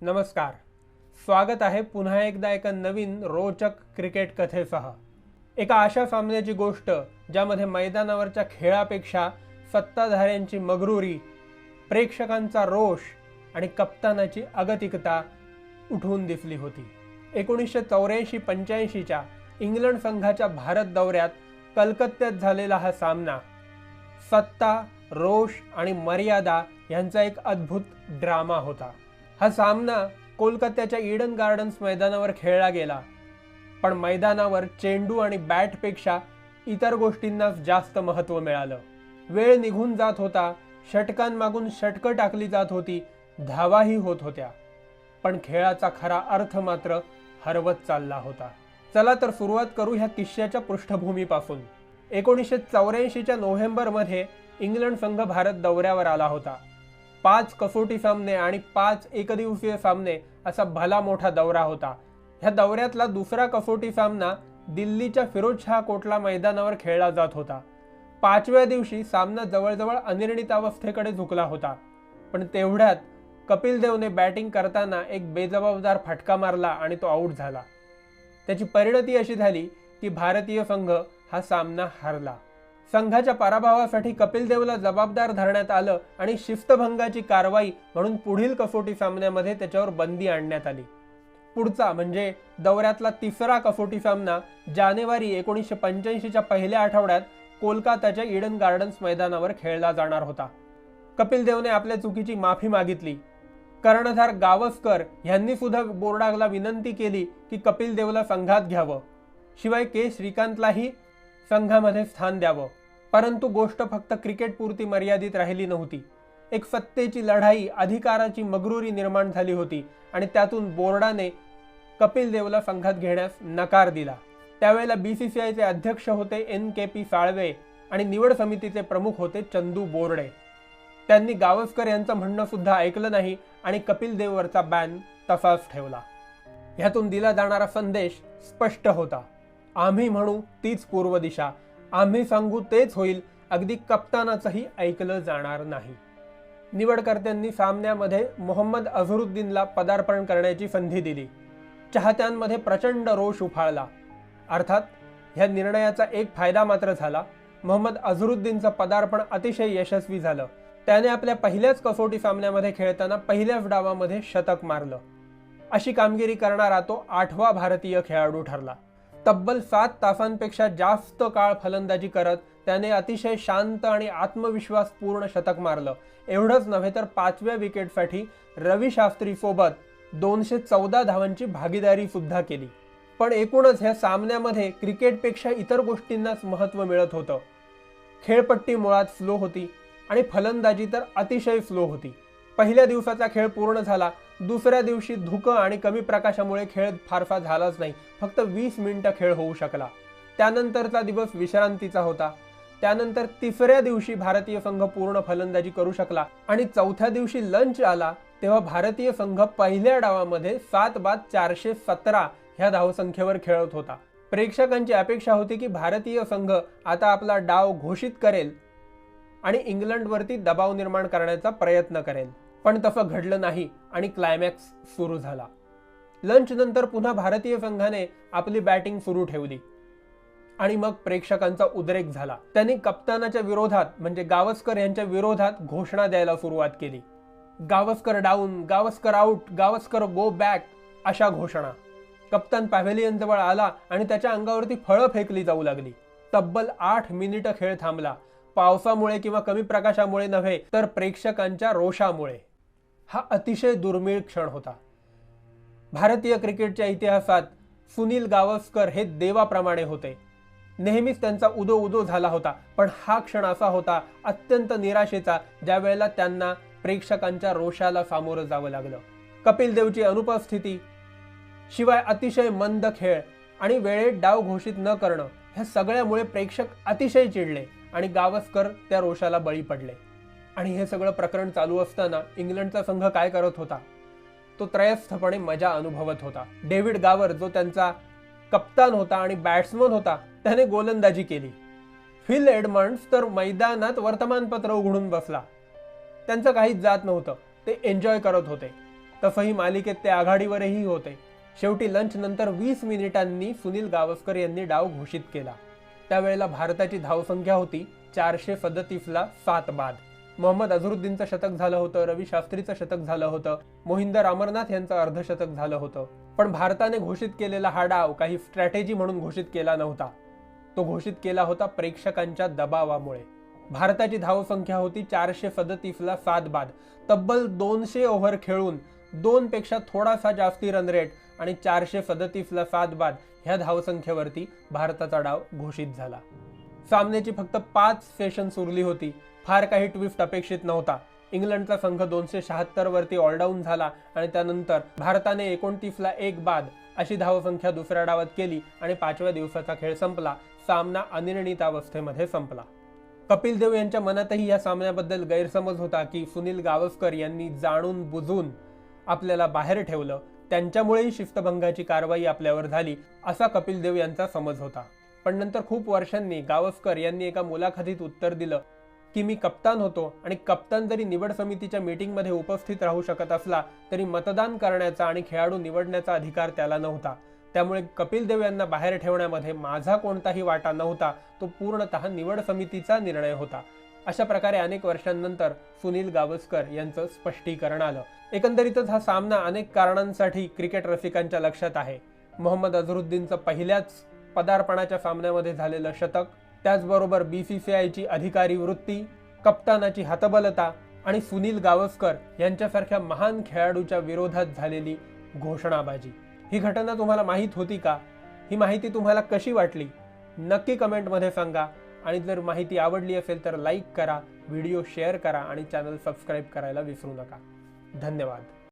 नमस्कार. स्वागत आहे पुन्हा एकदा एका नवीन रोचक क्रिकेट कथेसह. एका अशा सामन्याची गोष्ट ज्यामध्ये मैदानावरच्या खेळापेक्षा सत्ताधाऱ्यांची मगरुरी प्रेक्षकांचा रोष आणि कप्तानाची अगतिकता उठवून दिसली होती. एकोणीसशे चौऱ्याऐंशी पंच्याऐंशीच्या इंग्लंड संघाच्या भारत दौऱ्यात कलकत्त्यात झालेला हा सामना सत्ता रोष आणि मर्यादा यांचा एक अद्भुत ड्रामा होता. हा सामना कोलकात्याच्या ईडन गार्डन्स मैदानावर खेळला गेला. पण मैदानावर चेंडू आणि बॅटपेक्षा इतर गोष्टींनाच जास्त महत्त्व मिळालं. वेळ निघून जात होता षटकांमागून षटकं टाकली जात होती धावाही होत होत्या. पण खेळाचा खरा अर्थ मात्र हरवत चालला होता. चला तर सुरुवात करू ह्या किश्श्याच्या पृष्ठभूमीपासून. एकोणीसशे चौऱ्याऐंशीच्या नोव्हेंबरमध्ये इंग्लंड संघ भारत दौऱ्यावर आला होता. पाच कसोटी सामने आणि पाच एकदिवसीय सामने असा भला मोठा दौरा होता. ह्या दौऱ्यातला दुसरा कसोटी सामना दिल्लीच्या फिरोजशाह कोटला मैदानावर खेळला जात होता. पाचव्या दिवशी सामना जवळजवळ अनिर्णित अवस्थेकडे झुकला होता. पण तेवढ्यात कपिल देवने बॅटिंग करताना एक बेजबाबदार फटका मारला आणि तो आऊट झाला. त्याची परिणती अशी झाली की भारतीय संघ हा सामना हरला. संघाच्या पराभवासाठी कपिल देवला जबाबदार धरण्यात आलं आणि शिस्तभंगाची कारवाई म्हणून पुढील कसोटी सामन्यामध्ये त्याच्यावर बंदी आणण्यात आली. पुढचा म्हणजे दौऱ्यातला तिसरा कसोटी सामना जानेवारी एकोणीसशे पंच्याऐंशीच्या पहिल्या आठवड्यात कोलकाताच्या इडन गार्डन्स मैदानावर खेळला जाणार होता. कपिल देवने आपल्या चुकीची माफी मागितली. कर्णधार गावस्कर यांनी सुद्धा बोर्डाला विनंती केली की कपिल देवला संघात घ्यावं. शिवाय के श्रीकांतलाही संघामध्ये स्थान द्यावं. परंतु गोष्ट फक्त क्रिकेटपुरती मर्यादित राहिली नव्हती. एक सत्तेची लढाई अधिकाराची मगरुरी निर्माण झाली होती आणि त्यातून बोर्डाने कपिल देवला संघात घेण्यास नकार दिला. त्यावेळेला बी सी सी आयचे अध्यक्ष होते एन के पी साळवे आणि निवड समितीचे प्रमुख होते चंदू बोर्डे. त्यांनी गावस्कर यांचं म्हणणं सुद्धा ऐकलं नाही आणि कपिल देववरचा बॅन तसाच ठेवला. ह्यातून दिला जाणारा संदेश स्पष्ट होता. आम्ही म्हणू तीच पूर्व दिशा. आम्ही सांगू तेच होईल. अगदी कप्तानाचंही ऐकलं जाणार नाही. निवडकर्त्यांनी सामन्यामध्ये मोहम्मद अझरुद्दीनला पदार्पण करण्याची संधी दिली. चाहत्यांमध्ये प्रचंड रोष उफाळला. अर्थात ह्या निर्णयाचा एक फायदा मात्र झाला. मोहम्मद अझरुद्दीनचं पदार्पण अतिशय यशस्वी झालं. त्याने आपल्या पहिल्याच कसोटी सामन्यामध्ये खेळताना पहिल्याच डावामध्ये शतक मारलं. अशी कामगिरी करणारा तो आठवा भारतीय खेळाडू ठरला. तब्बल सात तासांपेक्षा जास्त काळ फलंदाजी करत त्याने अतिशय शांत आणि आत्मविश्वास पूर्ण शतक मारलं. एवढंच नव्हे तर पाचव्या विकेटसाठी रवी शास्त्रीसोबत दोनशे चौदा धावांची भागीदारी सुद्धा केली. पण एकूणच ह्या सामन्यामध्ये क्रिकेटपेक्षा इतर गोष्टींनाच महत्त्व मिळत होतं. खेळपट्टी मुळात स्लो होती आणि फलंदाजी तर अतिशय स्लो होती. पहिल्या दिवसाचा खेळ पूर्ण झाला दुसऱ्या दिवशी धुकं आणि कमी प्रकाशामुळे खेळ फारसा झालाच नाही. फक्त वीस मिनिटं खेळ होऊ शकला. त्यानंतरचा दिवस विश्रांतीचा होता. त्यानंतर तिसऱ्या दिवशी भारतीय संघ पूर्ण फलंदाजी करू शकला आणि चौथ्या दिवशी लंच आला तेव्हा भारतीय संघ पहिल्या डावामध्ये सात बाद चारशे सतरा ह्या धावसंख्येवर खेळत होता. प्रेक्षकांची अपेक्षा होती की भारतीय संघ आता आपला डाव घोषित करेल आणि इंग्लंडवरती दबाव निर्माण करण्याचा प्रयत्न करेल. पण तसं घडलं नाही आणि क्लायमॅक्स सुरू झाला. लंच नंतर पुन्हा भारतीय संघाने आपली बॅटिंग सुरू ठेवली. आणि मग प्रेक्षकांचा उद्रेक झाला. त्यांनी कप्तानाच्या विरोधात म्हणजे गावस्कर यांच्या विरोधात घोषणा द्यायला सुरुवात केली. Gavaskar down Gavaskar out Gavaskar go back अशा घोषणा. कप्तान पॅव्हेलियन जवळ आला आणि त्याच्या अंगावरती फळं फेकली जाऊ लागली. तब्बल आठ मिनिटं खेळ थांबला. पावसामुळे किंवा कमी प्रकाशामुळे नव्हे तर प्रेक्षकांच्या रोषामुळे. हा अतिशय दुर्मिळ क्षण होता. भारतीय क्रिकेटच्या इतिहासात सुनील गावस्कर हे देवाप्रमाणे होते. नेहमीच त्यांचा उदो उदो झाला होता पण हा क्षण असा होता अत्यंत निराशेचा ज्यावेळेला त्यांना प्रेक्षकांच्या रोषाला सामोरं जावं लागलं. कपिल देवची अनुपस्थिती शिवाय अतिशय मंद खेळ आणि वेळेत डाव घोषित न करणं ह्या सगळ्यामुळे प्रेक्षक अतिशय चिडले आणि गावस्कर त्या रोषाला बळी पडले. आणि हे सगळं प्रकरण चालू असताना इंग्लंडचा संघ काय करत होता? तो त्रयस्थपणे मजा अनुभवत होता. डेव्हिड गावर जो त्यांचा कप्तान होता आणि बॅट्समन होता त्याने गोलंदाजी केली. फिल एडमंड्स तर मैदानात वर्तमानपत्र उघडून बसला. त्यांचं काहीच जात नव्हतं. ते एन्जॉय करत होते. तसंही मालिकेत ते आघाडीवरही होते. शेवटी लंच नंतर वीस मिनिटांनी सुनील गावस्कर यांनी डाव घोषित केला. त्यावेळेला भारताची धावसंख्या होती चारशे सदतीसला सात बाद. मोहम्मद अझरुद्दीनचं शतक झालं होतं रवी शास्त्रीचं शतक झालं होतं मोहिंदर अमरनाथ यांचं अर्धशतक झालं होतं. पण भारताने घोषित केलेला हा डाव काही स्ट्रॅटेजी म्हणून घोषित केला नव्हता. तो घोषित केला होता प्रेक्षकांच्या दबावामुळे. भारताची धावसंख्या होती चारशे सदतीसला सात बाद. तब्बल दोनशे ओव्हर खेळून दोन पेक्षा थोडासा जास्ती रन रेट आणि चारशे सदतीसला सात बाद ह्या धावसंख्येवरती भारताचा डाव घोषित झाला. सामन्याची फक्त पाच सेशन्स उरली होती. फार काही ट्विस्ट अपेक्षित नव्हता. इंग्लंडचा संघ दोनशे शहात्तर वरती ऑलडाऊन झाला आणि त्यानंतर भारताने एकोणतीसला एक बाद अशी धावसंख्या दुसऱ्या डावात केली आणि पाचव्या दिवसाचा खेळ संपला. सामना अनिर्णित अवस्थेमध्ये संपला. कपिल देव यांच्या मनातही या सामन्याबद्दल गैरसमज होता की सुनील गावस्कर यांनी जाणून बुजून आपल्याला बाहेर ठेवलं. त्यांच्यामुळेही शिस्तभंगाची कारवाई आपल्यावर झाली असा कपिल देव यांचा समज होता. पण नंतर खूप वर्षांनी गावस्कर यांनी एका मुलाखतीत उत्तर दिलं. की मी कप्तान होतो आणि कप्तान जरी निवड समितीच्या मीटिंगमध्ये उपस्थित राहू शकत असला तरी मतदान करण्याचा आणि खेळाडू निवडण्याचा अधिकार त्याला नव्हता. त्यामुळे कपिल देव यांना बाहेर ठेवण्यामध्ये माझा कोणताही वाटा नव्हता तो पूर्णतः निवड समितीचा निर्णय होता. अशा प्रकारे अनेक वर्षांनंतर सुनील गावस्कर यांचं स्पष्टीकरण आलं. एकंदरीतच हा सामना अनेक कारणांसाठी क्रिकेट रसिकांच्या लक्षात आहे. मोहम्मद अझरुद्दीनचं पहिल्याच पदार्पणाच्या सामन्यामध्ये झालेलं शतक त्याचबरोबर बी सी सी आयची अधिकारी वृत्ती कप्तानाची हतबलता आणि सुनील गावस्कर यांच्यासारख्या महान खेळाडूच्या विरोधात झालेली घोषणाबाजी. ही घटना तुम्हाला माहीत होती का? ही माहिती तुम्हाला कशी वाटली? नक्की कमेंटमध्ये सांगा आणि जर माहिती आवडली असेल तर लाईक करा व्हिडिओ शेअर करा आणि चॅनल सबस्क्राईब करायला विसरू नका. धन्यवाद.